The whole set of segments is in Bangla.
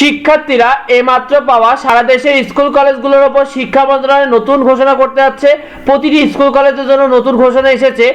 শিক্ষার্থীরা এইমাত্র পাওয়া সারা দেশের স্কুল কলেজগুলোর ওপর শিক্ষা মন্ত্রণালয় নতুন ঘোষণা করতে যাচ্ছে। প্রতিটি স্কুল কলেজের জন্য নতুন ঘোষণা এসেছে।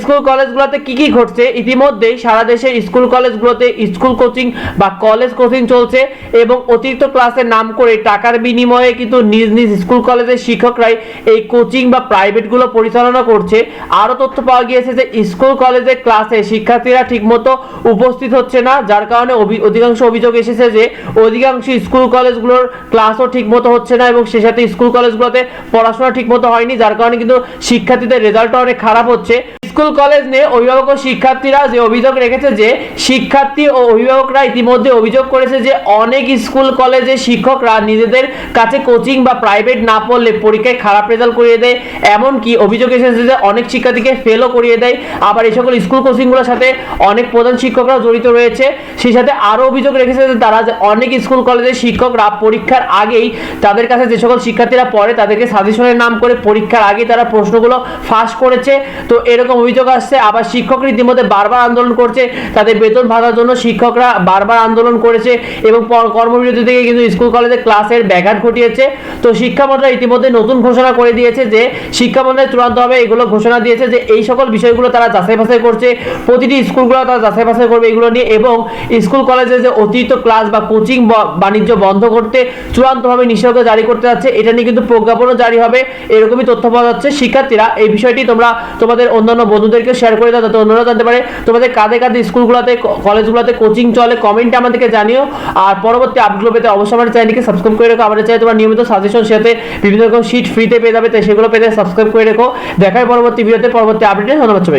স্কুল কলেজগুলোতে কি কি ঘটছে? ইতিমধ্যেই সারা দেশের স্কুল কলেজগুলোতে স্কুল কোচিং বা কলেজ কোচিং চলছে এবং অতিরিক্ত ক্লাসের নাম করে টাকার বিনিময়ে কিন্তু নিজ নিজ স্কুল কলেজের শিক্ষকরাই এই কোচিং বা প্রাইভেটগুলো পরিচালনা করছে। আরও তথ্য পাওয়া গিয়েছে যে স্কুল কলেজের ক্লাসে শিক্ষার্থীরা ঠিকমতো উপস্থিত হচ্ছে না, যার কারণে অধিকাংশ অভিযোগ এসেছে যে অধিকাংশ স্কুল কলেজগুলোর ক্লাসও ঠিকমতো হচ্ছে না এবং সে সাথে স্কুল কলেজগুলোতে পড়াশোনা ঠিক মতো হয়নি, যার কারণে কিন্তু শিক্ষার্থীদের রেজাল্টও অনেক খারাপ হচ্ছে। স্কুল, কলেজ নিয়ে অভিভাবক ও শিক্ষার্থীরা যে অভিযোগ রেখেছে যে শিক্ষার্থী ও অভিভাবকরা ইতিমধ্যে অভিযোগ করেছে যে অনেক স্কুল, কলেজে শিক্ষকরা নিজেদের কাছে কোচিং বা প্রাইভেট না পড়লে পরীক্ষায় খারাপ রেজাল্ট করিয়ে দেয়। এমনকি অভিযোগ এসেছে যে অনেক শিক্ষার্থীকে ফেলও করিয়ে দেয়। আবার এই সকল স্কুল কোচিংগুলোর সাথে অনেক প্রধান শিক্ষকরাও জড়িত রয়েছে। সেই সাথে আরও অভিযোগ রেখেছে যে তারা যে অনেক স্কুল, কলেজের শিক্ষকরা পরীক্ষার আগেই তাদের কাছে যে সকল শিক্ষার্থীরা পড়ে তাদেরকে সাজেশনের নাম করে পরীক্ষার আগে তারা প্রশ্নগুলো ফাঁস করেছে। তো এরকম অভিযোগ আসছে, আবার শিক্ষকরা ইতিমধ্যে বারবার আন্দোলন করছে, তাদের বেতন ভাতার জন্য শিক্ষকরা বারবার আন্দোলন করেছে এবং কর্মবিরতি থেকে কিন্তু স্কুল কলেজে ক্লাসের ব্যাঘাত ঘটিয়েছে। তো শিক্ষা মন্ত্রণালয় ইতিমধ্যে নতুন ঘোষণা করে দিয়েছে যে শিক্ষা মন্ত্রণালয় চূড়ান্তভাবে এগুলো ঘোষণা দিয়েছে যে, এই সকল বিষয়গুলো তারা যাচাই বাছাই করছে, প্রতিটি স্কুলগুলো তারা যাচাই বাছাই করবে এগুলো নিয়ে এবং স্কুল কলেজে যে অতিরিক্ত ক্লাস বা কোচিং বাণিজ্য বন্ধ করতে চূড়ান্তভাবে নিষেধাজ্ঞা জারি করতে যাচ্ছে, এটা নিয়ে কিন্তু প্রজ্ঞাপনও জারি হবে, এরকমই তথ্য পাওয়া যাচ্ছে। শিক্ষার্থীরা, এই বিষয়টি তোমরা, তোমাদের অন্যান্য বন্ধুদেরকে শেয়ার করে দাও যাতে অন্যরা জানতে পারে। তোমাদের কাঁধে কাঁধে স্কুলগুলোতে কলেজগুলোতে কোচিং চলে কমেন্টে আমাদেরকে জানিও। আর পরবর্তী আপডেটগুলো পেতে অবশ্যই আমার চ্যানেলকে সাবস্ক্রাইব করে রেখো। আমাদের চ্যানেল তোমার নিয়মিত সাজেশন সাথে বিভিন্ন রকম শিট ফ্রিতে পেয়ে যাবে, তাই সেগুলো পেতে সাবস্ক্রাইব করে রেখো। দেখায় পরবর্তী ভিডিওতে পরবর্তী আপডেটে ধন্যবাদ।